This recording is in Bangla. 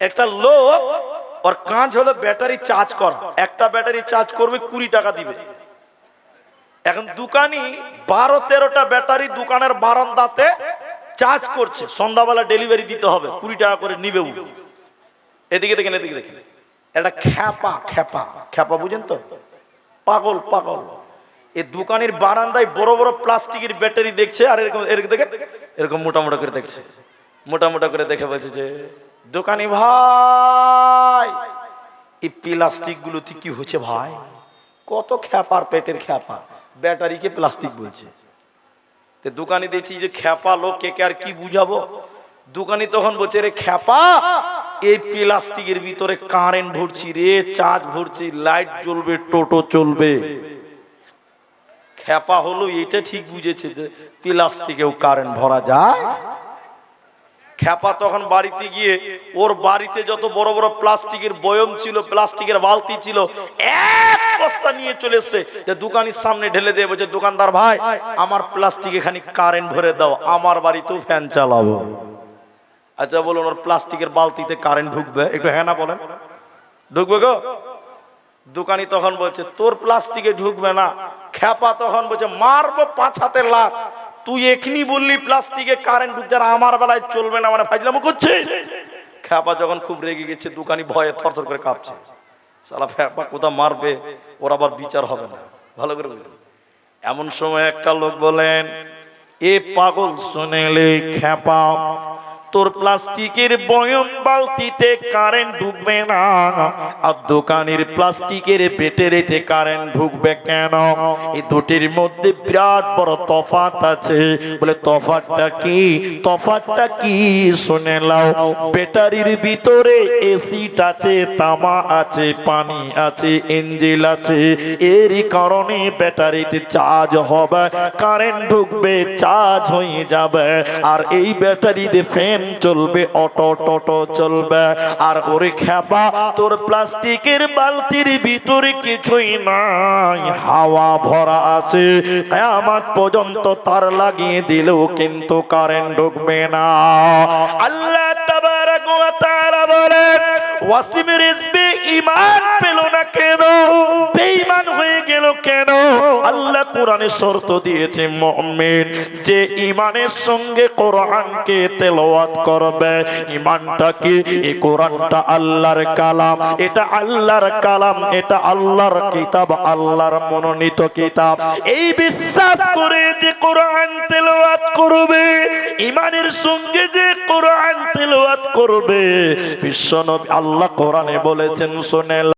একটা লোক, ওর কাজ হলো ব্যাটারি চার্জ করা। একটা ব্যাটারি চার্জ করবে কুড়ি টাকা দিবে। এখন দোকানি বারো, তেরোটা ব্যাটারি দোকানের বারান্দাতে চার্জ করছে। সন্ধ্যাবেলা ডেলিভারি দিতে হবে, কুড়ি টাকা করে নিবে। এদিকে দেখেন এদিকে দেখেন। একটা খ্যাপা খ্যাপা। খ্যাপা বুঝেন তো? পাগল পাগল। এই দোকানের বারান্দায় বড় বড় প্লাস্টিকের ব্যাটারি দেখছে, আর এরকম এরকম দেখেন, এরকম মোটা মোটা করে দেখছে। মোটা মোটা করে দেখে বলছে যে দোকানি ভাই, এই প্লাস্টিকগুলো কি হচ্ছে ভাই? কত খ্যাপার, পেটের খ্যাপা ব্যাটারিকে প্লাস্টিক বলছে। দোকানি দেখছি যে খ্যাপা লোক, কে আর কি বুঝাবো? দোকানি তখন বলছে, রে খ্যাপা, এই প্লাস্টিকের ভিতরে কারেন্ট ভরছি রে চার্জ ভরছি লাইট জ্বলবে, টোটো চলবে। খ্যাপা হলো এটা ঠিক বুঝেছে যে প্লাস্টিকেও কারেন্ট ভরা যায়। খ্যাপা তখন বাড়িতে গিয়ে, ওর বাড়িতে যত বড় বড় প্লাস্টিকের বয়ম ছিল, প্লাস্টিকের বালতি ছিল, এক বস্তা নিয়ে চলে এসছে যে দোকানের সামনে ঢেলে দিয়ে বলছে, দোকানদার ভাই, আমার প্লাস্টিক এখানে কারেন্ট ভরে দাও, আমার বাড়িতেও ফ্যান চালাবো। আচ্ছা বলুন, ওর প্লাস্টিকের বালতিতে কারেন্ট ঢুকবে? একটু হ্যাঁ না বলেন। ঢুকবে গো? দোকানি তখন বলছে, তোর প্লাস্টিকে ঢুকবে না। খ্যাপা তখন বলছে, মারবো পাঁচ হাতের লাখ তুই এখনি বললি প্লাস্টিকে কারেন্ট ঢুকছে আর আমার বেলায় চলবে না মানে ফাজলামো করছে? খ্যাপা যখন খুব রেগে গেছে, দোকানি ভয়ে থরথর করে কাঁপছে। সালা খ্যাপা কোথা মারবে? ওর আবার বিচার হবে না। ভালো করে বুঝলেন। এমন সময় একটা লোক বলেন, এ পাগল শুনেলে খ্যাপা তোর প্লাস্টিকের বয়ম বালতিতে কারেন্ট ঢুকবে না। আর দোকানের প্লাস্টিকের বেটেরেতে কারেন্ট ঢুকবে কেন? এই দুটির মধ্যে বিরাট বড় তফাত আছে। বলে তফাতটা কি? তফাতটা কি? শুনে লাও ব্যাটারির ভিতরে এসিড আছে, তামা আছে, পানি আছে ইঞ্জিল আছে। এরই কারণে ব্যাটারিতে চার্জ হবে। কারেন্ট ঢুকবে চার্জ হয়ে যাবে। আর এই ব্যাটারিতে ফ্যান চলবে, অটো, টোটো চলবে। আর ওরে খেপা তোর প্লাস্টিকের বালতির ভিতরে কিছুই নাই। হাওয়া ভরা আছে, কেয়ামত পর্যন্ত তার লাগিয়ে দিলেও কিন্তু কারেন্ট ঢুকবে না। আল্লাহ তাবারাক ওয়া তাআলা বলেন, ওয়াসিম রিজবি, ঈমান পেল না কেন? বেঈমান গেল কেন? আল্লাহ কোরআনে শর্ত দিয়েছে, মুমিন যে ঈমানের সঙ্গে কোরআনকে তেলাওয়াত করবে, ঈমানটা কি? এই কোরআনটা আল্লাহর কালাম। এটা আল্লাহর কালাম, এটা আল্লাহর কিতাব, আল্লাহর মনোনীত কিতাব। এই বিশ্বাস করে যে কোরআন তেলাওয়াত করবে, ঈমানের সঙ্গে যে কোরআন তেলাওয়াত করবে, বিশ্বনবী আল্লাহ কোরআনে বলেছেন